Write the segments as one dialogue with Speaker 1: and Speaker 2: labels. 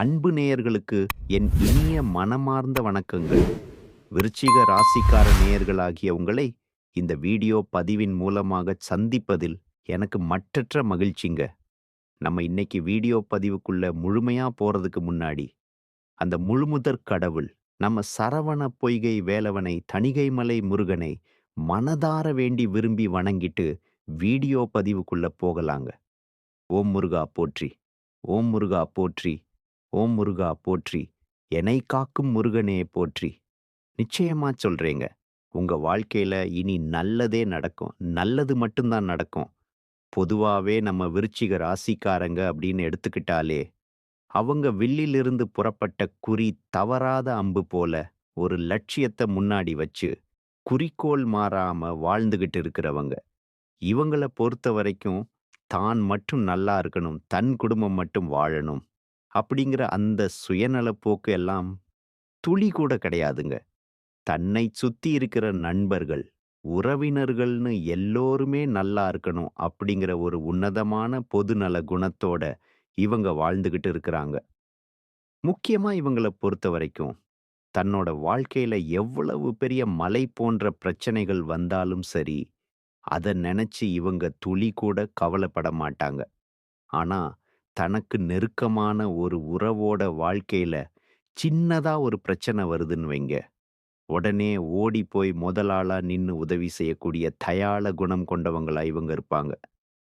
Speaker 1: அன்பு நேயர்களுக்கு என் இனிய மனமார்ந்த வணக்கங்கள். விருச்சிக ராசிக்கார நேயர்களாகிய உங்களை இந்த வீடியோ பதிவின் மூலமாக சந்திப்பதில் எனக்கு மற்றற்ற மகிழ்ச்சிங்க. நம்ம இன்னைக்கு வீடியோ பதிவுக்குள்ள முழுமையா போறதுக்கு முன்னாடி அந்த முழுமுதற் கடவுள் நம்ம சரவண பொய்கை வேலவனை தணிகைமலை முருகனை மனதார வேண்டி விரும்பி வணங்கிட்டு வீடியோ பதிவுக்குள்ள போகலாங்க. ஓம் முருகா போற்றி ஓம் முருகா போற்றி. ஓம் முருகா போற்றி என்னை காக்கும் முருகனே போற்றி. நிச்சயமா சொல்றேங்க. உங்க வாழ்க்கையில இனி நல்லதே நடக்கும். நல்லது மட்டும்தான் நடக்கும். பொதுவாவே நம்ம விருச்சிக ராசிக்காரங்க அப்படின்னு எடுத்துக்கிட்டாலே அவங்க வில்லிலிருந்து புறப்பட்ட குறி தவறாத அம்பு போல ஒரு லட்சியத்தை முன்னாடி வச்சு குறிக்கோள் மாறாம வாழ்ந்துகிட்டு இருக்கிறவங்க. இவங்கள பொறுத்த வரைக்கும் தான் மட்டும் நல்லா இருக்கணும் தன் குடும்பம் மட்டும் வாழணும். அப்படிங்கிற அந்த சுயநலப்போக்கு எல்லாம் துளி கூட கிடையாதுங்க. தன்னை சுத்தி இருக்கிற நண்பர்கள் உறவினர்கள்னு எல்லோருமே நல்லா இருக்கணும் அப்படிங்கிற ஒரு உன்னதமான பொதுநல குணத்தோட இவங்க வாழ்ந்துகிட்டு இருக்கிறாங்க. முக்கியமா இவங்கள பொறுத்த வரைக்கும் தன்னோட வாழ்க்கையில எவ்வளவு பெரிய மலை போன்ற பிரச்சனைகள் வந்தாலும் சரி அதை நினைச்சு இவங்க துளி கூட கவலைப்பட மாட்டாங்க. ஆனா தனக்கு நெருக்கமான ஒரு உறவோட வாழ்க்கையில சின்னதா ஒரு பிரச்சனை வருதுன்னு வைங்க. உடனே ஓடி போய் முதலாளா நின்னு உதவி செய்யக்கூடிய தயாள குணம் கொண்டவங்களா இவங்க இருப்பாங்க.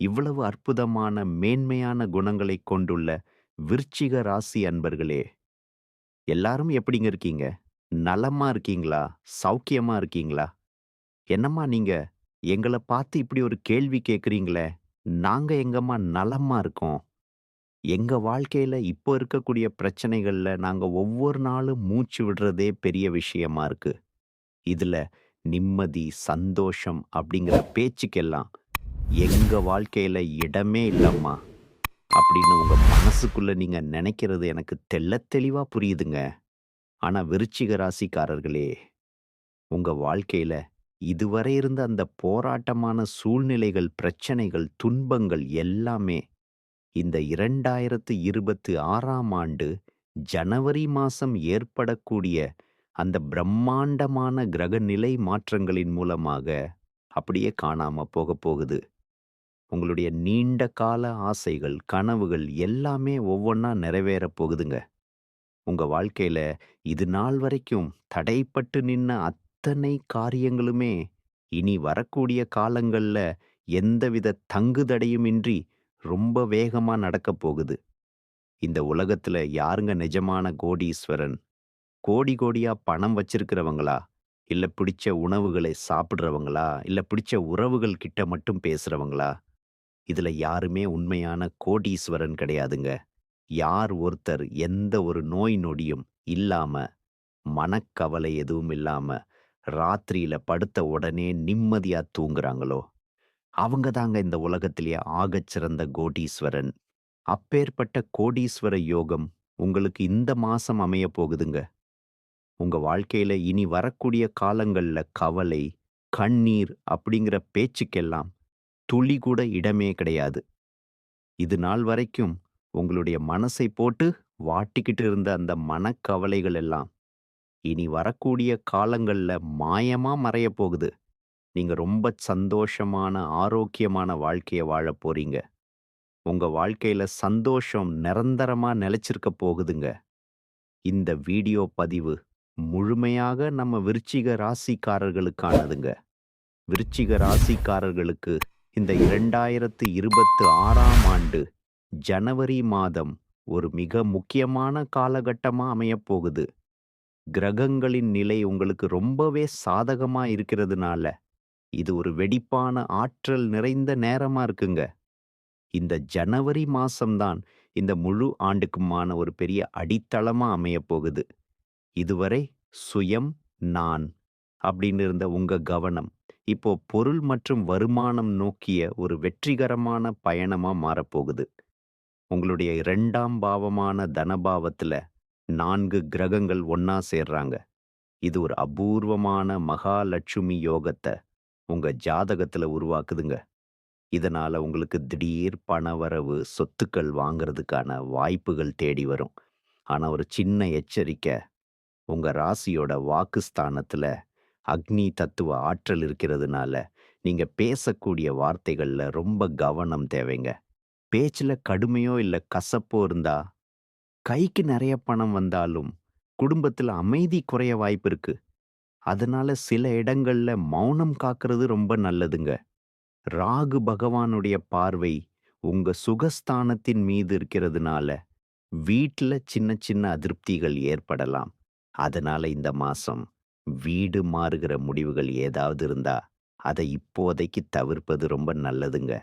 Speaker 1: இவ்வளவு அற்புதமான மேன்மையான குணங்களை கொண்டுள்ள விருச்சிக ராசி அன்பர்களே எல்லாரும் எப்படிங்க இருக்கீங்க? நலமா இருக்கீங்களா? சௌக்கியமா இருக்கீங்களா? என்னம்மா நீங்க? எங்களை பார்த்து இப்படி ஒரு கேள்வி கேட்குறீங்களே நாங்க எங்கம்மா நலமா இருக்கோம்? எங்க வாழ்க்கையில இப்போ இருக்கக்கூடிய பிரச்சனைகள்ல நாங்க ஒவ்வொரு நாளும் மூச்சு விடுறதே பெரிய விஷயமா இருக்கு. இதுல நிம்மதி சந்தோஷம் அப்படிங்கிற பேச்சுக்கெல்லாம் எங்க வாழ்க்கையில இடமே இல்லம்மா அப்படின்னு உங்க மனசுக்குள்ள நீங்க நினைக்கிறது எனக்கு தெள்ளத் தெளிவா புரியுதுங்க. ஆனா விருச்சிக ராசிக்காரர்களே உங்க வாழ்க்கையில இதுவரை இருந்த அந்த போராட்டமான சூழ்நிலைகள் பிரச்சனைகள் துன்பங்கள் எல்லாமே இந்த இரண்டாயிரத்து இருபத்தி ஆறாம் ஆண்டு ஜனவரி மாசம் ஏற்படக்கூடிய அந்த பிரம்மாண்டமான கிரக நிலை மாற்றங்களின் மூலமாக அப்படியே காணாம போக போகுது. உங்களுடைய நீண்ட கால ஆசைகள் கனவுகள் எல்லாமே ஒவ்வொன்றா நிறைவேற போகுதுங்க. உங்க வாழ்க்கையில இது நாள் வரைக்கும் தடைப்பட்டு நின்ன அத்தனை காரியங்களுமே இனி வரக்கூடிய காலங்கள்ல எந்தவித தங்குதடையுமின்றி ரொம்ப வேகமா நடக்கப் போகுது. இந்த உலகத்துல யாருங்க நிஜமான கோடீஸ்வரன்? கோடி கோடியா பணம் வச்சிருக்கிறவங்களா? இல்ல பிடிச்ச உணவுகளை சாப்பிடுறவங்களா? இல்ல பிடிச்ச உறவுகள் கிட்ட மட்டும் பேசுறவங்களா? இதுல யாருமே உண்மையான கோடீஸ்வரன் கிடையாதுங்க. யார் ஒருத்தர் எந்த ஒரு நோய் நொடியும் இல்லாம மனக்கவலை எதுவும் இல்லாமல் ராத்திரியில் படுத்த உடனே நிம்மதியா தூங்குறாங்களோ? அவங்க தாங்க இந்த உலகத்திலேயே ஆகச்சிறந்த கோடீஸ்வரன். அப்பேற்பட்ட கோடீஸ்வர யோகம் உங்களுக்கு இந்த மாசம் அமைய போகுதுங்க. உங்க வாழ்க்கையில இனி வரக்கூடிய காலங்கள்ல கவலை கண்ணீர் அப்படிங்கிற பேச்சுக்கெல்லாம் துளி கூட இடமே கிடையாது. இது நாள் வரைக்கும் உங்களுடைய மனசை போட்டு வாட்டிக்கிட்டு இருந்த அந்த மனக்கவலைகள் எல்லாம் இனி வரக்கூடிய காலங்கள்ல மாயமா மறைய போகுது. நீங்கள் ரொம்ப சந்தோஷமான ஆரோக்கியமான வாழ்க்கையை வாழ போறீங்க. உங்க வாழ்க்கையில சந்தோஷம் நிரந்தரமா நிலைச்சிருக்க போகுதுங்க. இந்த வீடியோ பதிவு முழுமையாக நம்ம விருச்சிக ராசிக்காரர்களுக்கானதுங்க. விருச்சிக ராசிக்காரர்களுக்கு இந்த இரண்டாயிரத்து இருபத்து ஆறாம் ஆண்டு ஜனவரி மாதம் ஒரு மிக முக்கியமான காலகட்டமா அமையப்போகுது கிரகங்களின் நிலை உங்களுக்கு ரொம்பவே சாதகமா இருக்கிறதுனால இது ஒரு வெடிப்பான ஆற்றல் நிறைந்த நேரமா இருக்குங்க. இந்த ஜனவரி மாசம்தான் இந்த முழு ஆண்டுக்குமான ஒரு பெரிய அடித்தளமா அமையப் போகுது இதுவரை சுயம் நான் அப்படின்னு இருந்த உங்க கவனம் இப்போ பொருள் மற்றும் வருமானம் நோக்கிய ஒரு வெற்றிகரமான பயணமா மாறப்போகுது. உங்களுடைய இரண்டாம் பாவமான தனபாவத்துல நான்கு கிரகங்கள் ஒன்னா சேர்றாங்க. இது ஒரு அபூர்வமான மகாலட்சுமி யோகத்தை உங்க ஜாதகத்துல உருவாக்குதுங்க இதனால உங்களுக்கு திடீர் பணவரவு சொத்துக்கள் வாங்குறதுக்கான வாய்ப்புகள் தேடி வரும் ஆனா ஒரு சின்ன எச்சரிக்கை. உங்க ராசியோட வாக்குஸ்தானத்துல அக்னி தத்துவ ஆற்றல் இருக்கிறதுனால, நீங்க பேசக்கூடிய வார்த்தைகள்ல ரொம்ப கவனம் தேவைங்க. பேச்சுல கடுமையோ இல்ல கசப்போ இருந்தா, கைக்கு நிறைய பணம் வந்தாலும், குடும்பத்துல அமைதி குறைய வாய்ப்பு இருக்கு. அதனால சில இடங்கள்ல மௌனம் காக்கிறது ரொம்ப நல்லதுங்க. ராகு பகவானுடைய பார்வை உங்க சுகஸ்தானத்தின் மீது இருக்கிறதுனால, வீட்டில் சின்ன சின்ன அதிருப்திகள் ஏற்படலாம். அதனால இந்த மாசம் வீடு மாறுகிற முடிவுகள் ஏதாவது இருந்தா, அதை இப்போதைக்கு தவிர்ப்பது ரொம்ப நல்லதுங்க.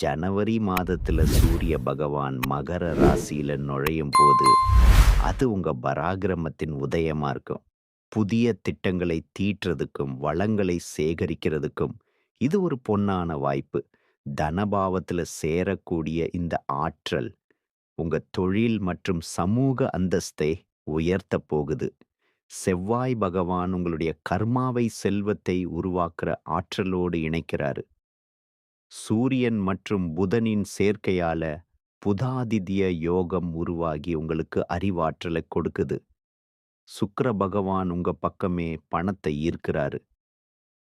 Speaker 1: ஜனவரி மாதத்துல சூரிய பகவான் மகர ராசியில நுழையும் போது, அது உங்க பராகிரமத்தின் உதயமா இருக்கும். புதிய திட்டங்களை தீட்டுறதுக்கும், வளங்களை சேகரிக்கிறதுக்கும் இது ஒரு பொன்னான வாய்ப்பு. தனபாவத்துல சேரக்கூடிய இந்த ஆற்றல், உங்க தொழில் மற்றும் சமூக அந்தஸ்தை உயர்த்தப் போகுது. செவ்வாய் பகவான் உங்களுடைய கர்மாவை செல்வத்தை உருவாக்குற ஆற்றலோடு இணைக்கிறாரு. சூரியன் மற்றும் புதனின் சேர்க்கையால புதாதித்ய யோகம் உருவாகி உங்களுக்கு அறிவாற்றலை கொடுக்குது. சுக்கிர பகவான் உங்க பக்கமே பணத்தை ஈர்க்கிறாரு.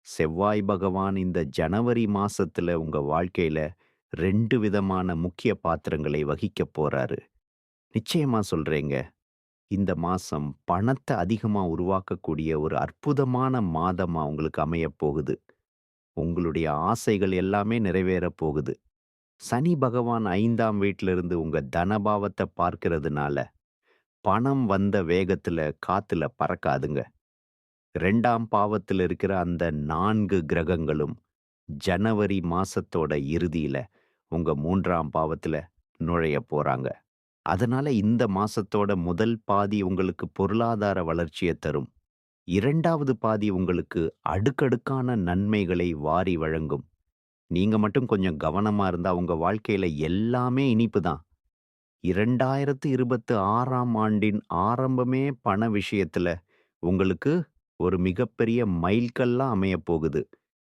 Speaker 1: செவ்வாய் பகவான் இந்த ஜனவரி மாசத்துல உங்க வாழ்க்கையில ரெண்டு விதமான முக்கிய பாத்திரங்களை வகிக்கப் போறாரு. நிச்சயமா சொல்றேங்க. இந்த மாசம் பணத்தை அதிகமா உருவாக்கக்கூடிய ஒரு அற்புதமான மாதமா உங்களுக்கு அமையப் போகுது. உங்களுடைய ஆசைகள் எல்லாமே நிறைவேறப் போகுது. சனி பகவான் ஐந்தாம் வீட்டிலிருந்து உங்க தனபாவத்தை பார்க்கிறதுனால, பணம் வந்த வேகத்துல காத்துல பறக்காதுங்க. ரெண்டாம் பாவத்துல இருக்கிற அந்த நான்கு கிரகங்களும் ஜனவரி மாசத்தோட இறுதியில உங்க மூன்றாம் பாவத்துல நுழையப் போறாங்க. அதனால இந்த மாசத்தோட முதல் பாதி உங்களுக்கு பொருளாதார வளர்ச்சிய தரும். இரண்டாவது பாதி உங்களுக்கு அடுக்கடுக்கான நன்மைகளை வாரி வழங்கும். நீங்க மட்டும் கொஞ்சம் கவனமா இருந்தா உங்க வாழ்க்கையில எல்லாமே இனிப்பு தான். 2026ஆம் ஆண்டின் ஆரம்பமே பண விஷயத்துல உங்களுக்கு ஒரு மிகப்பெரிய மைல்கல்லா அமையப் போகுது.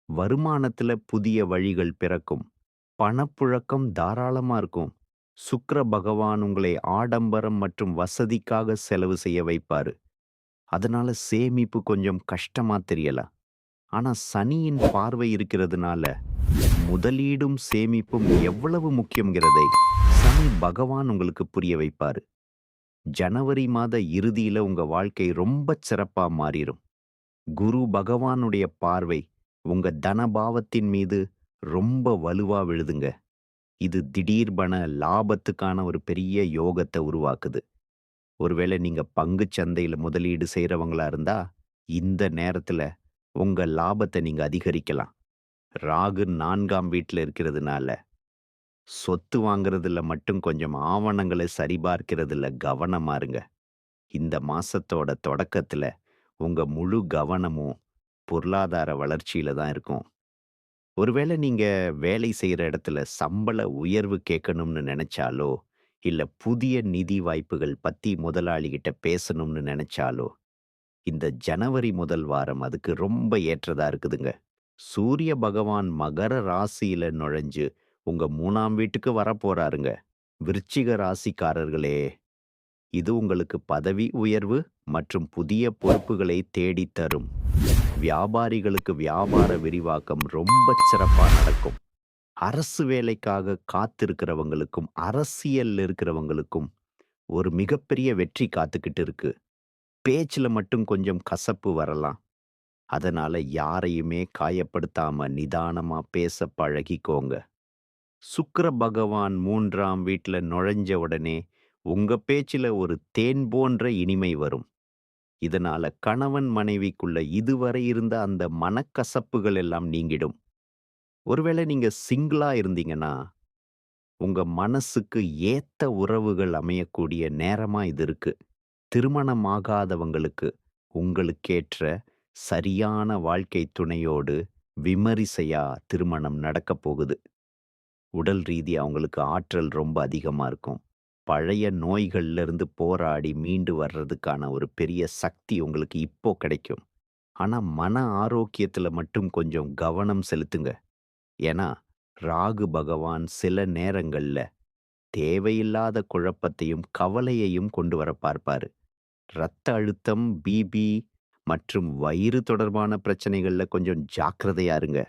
Speaker 1: வருமானத்துல புதிய வழிகள் பிறக்கும். பணப்புழக்கம் தாராளமா இருக்கும். சுக்கர பகவான் உங்களை ஆடம்பரம் மற்றும் வசதிக்காக செலவு செய்ய வைப்பாரு. அதனால சேமிப்பு கொஞ்சம் கஷ்டமா தெரியலாம். ஆனா சனியின் பார்வை இருக்கிறதுனால, முதலீடும் சேமிப்பும் எவ்வளவு முக்கியங்கிறதை சனி பகவான் உங்களுக்கு புரிய வைப்பாரு. ஜனவரி மாத இறுதியில உங்க வாழ்க்கை ரொம்ப சிறப்பா மாறிரும். குரு பகவானுடைய பார்வை உங்க தனபாவத்தின் மீது ரொம்ப வலுவா விழுதுங்க. இது திடீர்பன லாபத்துக்கான ஒரு பெரிய யோகத்தை உருவாக்குது. ஒருவேளை நீங்க பங்குச் சந்தையில முதலீடு செய்கிறவங்களா இருந்தா, இந்த நேரத்துல உங்க லாபத்தை நீங்க அதிகரிக்கலாம். ராகு நான்காம் வீட்டில் இருக்கிறதுனால, சொத்து வாங்குறதுல மட்டும் கொஞ்சம் ஆவணங்கள சரிபார்க்கிறதுல கவனமா இருங்க. இந்த மாசத்தோட தொடக்கத்துல உங்க முழு கவனமும் பொருளாதார வளர்ச்சியில தான் இருக்கும். ஒருவேளை நீங்க வேலை செய்யற இடத்துல சம்பள உயர்வு கேட்கணும்னு நினைச்சாலோ இல்ல புதிய நிதி வாய்ப்புகள் பத்தி முதலாளிகிட்ட பேசணும்னு நினைச்சாலோ இந்த ஜனவரி முதல் வாரம் அதுக்கு ரொம்ப ஏற்றதா இருக்குதுங்க. சூரிய பகவான் மகர ராசியில நுழைஞ்சு உங்க மூணாம் வீட்டுக்கு வரப்போறாருங்க. விருச்சிக ராசிக்காரர்களே, இது உங்களுக்கு பதவி உயர்வு மற்றும் புதிய பொறுப்புகளை தேடித் தரும். வியாபாரிகளுக்கு வியாபார விரிவாக்கம் ரொம்ப சிறப்பா நடக்கும். அரசு வேலைக்காக காத்திருக்கிறவங்களுக்கும், அரசியல் இருக்கிறவங்களுக்கும் ஒரு மிகப்பெரிய வெற்றி காத்துக்கிட்டு இருக்கு. பேச்சுல மட்டும் கொஞ்சம் கசப்பு வரலாம். அதனால யாரையுமே காயப்படுத்தாம நிதானமா பேச பழகிக்கோங்க. சுக்கர பகவான் 3ஆம் வீட்ல நுழைஞ்ச உடனே உங்க பேச்சுல ஒரு தேன் போன்ற இனிமை வரும். இதனால கணவன் மனைவிக்குள்ள இதுவரை இருந்த அந்த மனக்கசப்புகள் எல்லாம் நீங்கிடும். ஒருவேளை நீங்க சிங்கிளா இருந்தீங்கன்னா, உங்க மனசுக்கு ஏத்த உறவுகள் அமையக்கூடிய நேரமா இது இருக்கு. திருமணமாகாதவங்களுக்கு உங்களுக்கேற்ற சரியான வாழ்க்கை துணையோடு விமரிசையா திருமணம் நடக்கப் போகுது. உடல் ரீதி அவங்களுக்கு ஆற்றல் ரொம்ப அதிகமா இருக்கும். பழைய நோய்கள்ல இருந்து போராடி மீண்டு வர்றதுக்கான ஒரு பெரிய சக்தி உங்களுக்கு இப்போ கிடைக்கும். ஆனா மன ஆரோக்கியத்துல மட்டும் கொஞ்சம் கவனம் செலுத்துங்க. ஏன்னா, ராகு பகவான் சில நேரங்கள்ல தேவையில்லாத குழப்பத்தையும், கவலையையும் கொண்டு வர பார்ப்பாரு. ரத்த அழுத்தம், பிபி மற்றும் வயிறு தொடர்பான பிரச்சனைகளில் கொஞ்சம் ஜாக்கிரதையா இருங்க.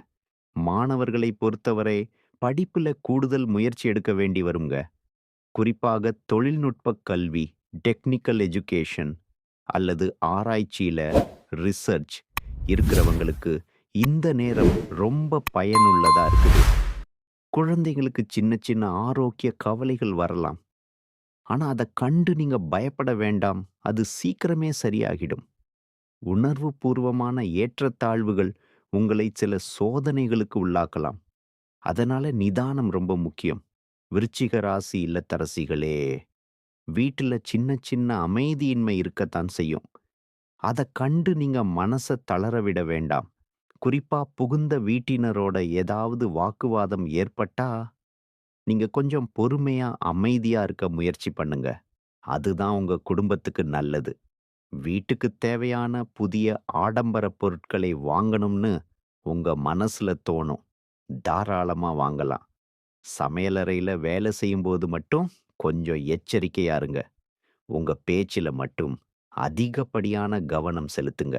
Speaker 1: மாணவர்களை பொறுத்தவரை படிப்பில் கூடுதல் முயற்சி எடுக்க வேண்டி வருங்க. குறிப்பாக தொழில்நுட்ப கல்வி, டெக்னிக்கல் எஜுகேஷன் அல்லது ஆராய்ச்சியில் ரிசர்ச் இருக்கிறவங்களுக்கு இந்த நேரம் ரொம்ப பயனுள்ளதாக இருக்குது. குழந்தைங்களுக்கு சின்ன சின்ன ஆரோக்கிய கவலைகள் வரலாம். ஆனால் அதை கண்டு நீங்கள் பயப்பட வேண்டாம். அது சீக்கிரமே சரியாகிடும். உணர்வுபூர்வமான ஏற்றத்தாழ்வுகள் உங்களை சில சோதனைகளுக்கு உள்ளாக்கலாம். அதனால நிதானம் ரொம்ப முக்கியம். விருச்சிக ராசி இல்லத்தரசிகளே, வீட்டுல சின்ன சின்ன அமைதியின்மை இருக்கத்தான் செய்யும். அதை கண்டு நீங்க மனசை தளர விட வேண்டாம். குறிப்பா புகுந்த வீட்டினரோட ஏதாவது வாக்குவாதம் ஏற்பட்டா, நீங்க கொஞ்சம் பொறுமையா, அமைதியா இருக்க முயற்சி பண்ணுங்க. அதுதான் உங்க குடும்பத்துக்கு நல்லது. வீட்டுக்கு தேவையான புதிய ஆடம்பர பொருட்களை வாங்கணும்னு உங்க மனசுல தோணும். தாராளமா வாங்கலாம். சமையலறையில வேலை செய்யும்போது மட்டும் கொஞ்சம் எச்சரிக்கையா இருங்க. உங்க பேச்சில மட்டும் அதிகப்படியான கவனம் செலுத்துங்க.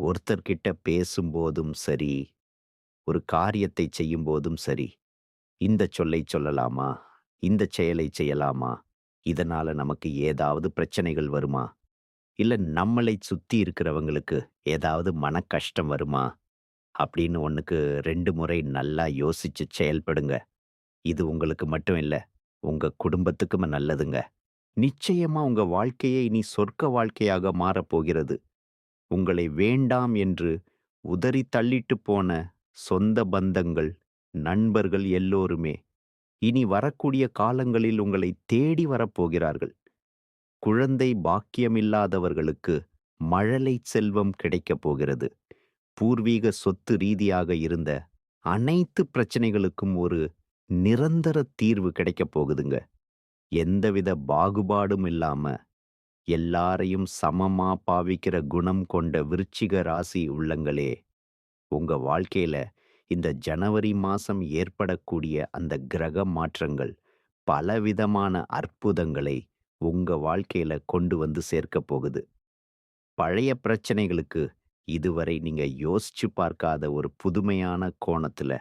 Speaker 1: ஒருத்தர்கிட்ட பேசும்போதும் சரி, ஒரு காரியத்தை செய்யும்போதும் சரி, இந்த சொல்லை சொல்லலாமா? இந்த செயலை செய்யலாமா? இதனால நமக்கு ஏதாவது பிரச்சனைகள் வருமா? இல்ல நம்மளை சுத்தி இருக்கிறவங்களுக்கு ஏதாவது மனக்கஷ்டம் வருமா? அப்படின்னு ஒன்றுக்கு ரெண்டு முறை நல்லா யோசிச்சு செயல்படுங்க. இது உங்களுக்கு மட்டும் இல்ல, உங்க குடும்பத்துக்கும் நல்லதுங்க. நிச்சயமா உங்க வாழ்க்கையை இனி சொர்க்க வாழ்க்கையாக மாறப்போகிறது. உங்களை வேண்டாம் என்று உதறி தள்ளிட்டு போன சொந்த பந்தங்கள், நண்பர்கள் எல்லோருமே இனி வரக்கூடிய காலங்களில் உங்களை தேடி வரப்போகிறார்கள். குழந்தை பாக்கியமில்லாதவர்களுக்கு மழலை செல்வம் கிடைக்கப் போகிறது. பூர்வீக சொத்து ரீதியாக இருந்த அனைத்து பிரச்சனைகளுக்கும் ஒரு நிரந்தர தீர்வு கிடைக்கப் போகுதுங்க. எந்தவித பாகுபாடும் இல்லாம எல்லாரையும் சமமா பாவிக்கிற குணம் கொண்ட விருச்சிக ராசி உள்ளங்களே, உங்க வாழ்க்கையில இந்த ஜனவரி மாசம் ஏற்படக்கூடிய அந்த கிரக மாற்றங்கள் பலவிதமான அற்புதங்களை உங்க வாழ்க்கையில கொண்டு வந்து சேர்க்கப் போகுது. பழைய பிரச்சனைகளுக்கு இதுவரை நீங்க யோசிச்சு பார்க்காத ஒரு புதுமையான கோணத்துல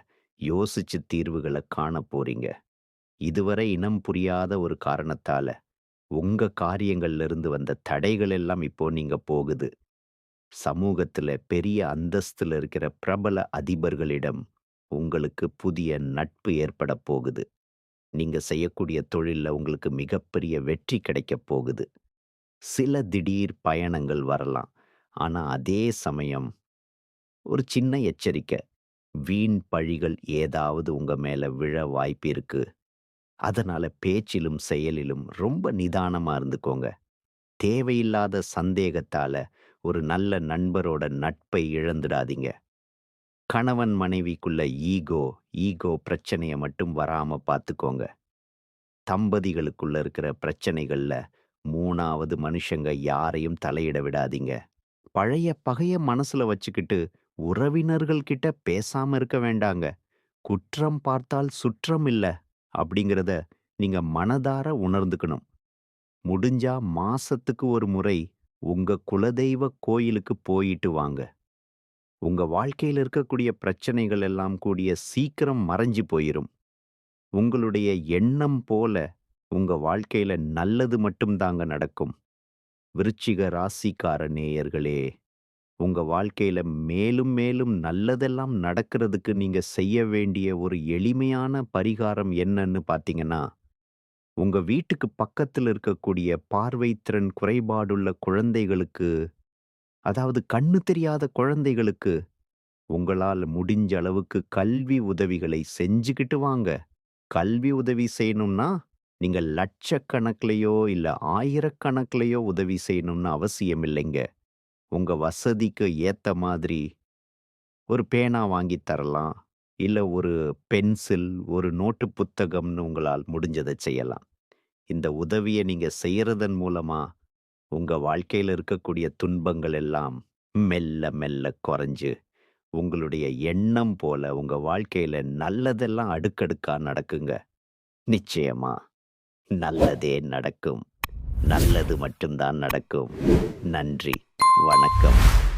Speaker 1: யோசிச்சு தீர்வுகள காணப் போறீங்க. இதுவரை இனம் புரியாத ஒரு காரணத்தால உங்க காரியங்கள்ல இருந்து வந்த தடைகள் எல்லாம் இப்போ நீங்க போகுது. சமூகத்துல பெரிய அந்தஸ்துல இருக்கிற பிரபல அதிபர்களிடம் உங்களுக்கு புதிய நட்பு ஏற்படப் போகுது. நீங்க செய்யக்கூடிய தொழில்ல உங்களுக்கு மிகப்பெரிய வெற்றி கிடைக்கப் போகுது. சில திடீர் பயணங்கள் வரலாம். ஆனா அதே சமயம் ஒரு சின்ன எச்சரிக்கை. வீண் பழிகள் ஏதாவது உங்க மேல விழ வாய்ப்பு இருக்கு. அதனால பேச்சிலும், செயலிலும் ரொம்ப நிதானமா இருந்துக்கோங்க. தேவையில்லாத சந்தேகத்தால ஒரு நல்ல நண்பரோட நட்பை இழந்துடாதீங்க. கணவன் மனைவிக்குள்ள ஈகோ, ஈகோ பிரச்சனைய மட்டும் வராம பார்த்துக்கோங்க. தம்பதிகளுக்குள்ள இருக்கிற பிரச்சனைகள்ல மூணாவது மனுஷங்க யாரையும் தலையிட விடாதீங்க. பழைய பகைய மனசுல வச்சுக்கிட்டு உறவினர்கள் கிட்ட பேசாம இருக்க வேண்டாங்க. குற்றம் பார்த்தால் சுற்றம் இல்ல அப்படிங்கிறத நீங்க மனதார உணர்ந்துக்கணும். முடிஞ்சா மாசத்துக்கு ஒரு முறை உங்க குலதெய்வ கோயிலுக்கு போயிட்டு வாங்க. உங்க வாழ்க்கையில இருக்கக்கூடிய பிரச்சனைகள் எல்லாம் கூடிய சீக்கிரம் மறைஞ்சு போயிரும். உங்களுடைய எண்ணம் போல உங்க வாழ்க்கையில நல்லது மட்டும் தாங்க நடக்கும். விருச்சிக ராசிக்கார நேயர்களே, உங்க வாழ்க்கையில மேலும் மேலும் நல்லதெல்லாம் நடக்கிறதுக்கு நீங்க செய்ய வேண்டிய ஒரு எளிமையான பரிகாரம் என்னன்னு பார்த்தீங்கன்னா, உங்க வீட்டுக்கு பக்கத்துல இருக்கக்கூடிய பார்வைத்திறன் குறைபாடுள்ள குழந்தைகளுக்கு, அதாவது கண்ணு தெரியாத குழந்தைகளுக்கு, உங்களால் முடிஞ்ச அளவுக்கு கல்வி உதவிகளை செஞ்சுக்கிட்டு வாங்க. கல்வி உதவி செய்யணும்னா, நீங்க லட்சக்கணக்கிலையோ இல்ல ஆயிரக்கணக்கிலையோ உதவி செய்யணும்னு அவசியம் இல்லைங்க. உங்க வசதிக்கு ஏத்த மாதிரி ஒரு பேனா வாங்கித் தரலாம். இல்ல ஒரு பென்சில், ஒரு நோட்டு புத்தகம்னு உங்களால் முடிஞ்சதை செய்யலாம். இந்த உதவிய நீங்க செய்யறதன் மூலமா, உங்க வாழ்க்கையில் இருக்கக்கூடிய துன்பங்கள் எல்லாம் மெல்ல மெல்ல குறைஞ்சு, உங்களுடைய எண்ணம் போல உங்க வாழ்க்கையில நல்லதெல்லாம் அடுக்கடுக்கா நடக்குங்க. நிச்சயமா. நல்லதே நடக்கும் நல்லது மட்டும்தான் நடக்கும் நன்றி வணக்கம்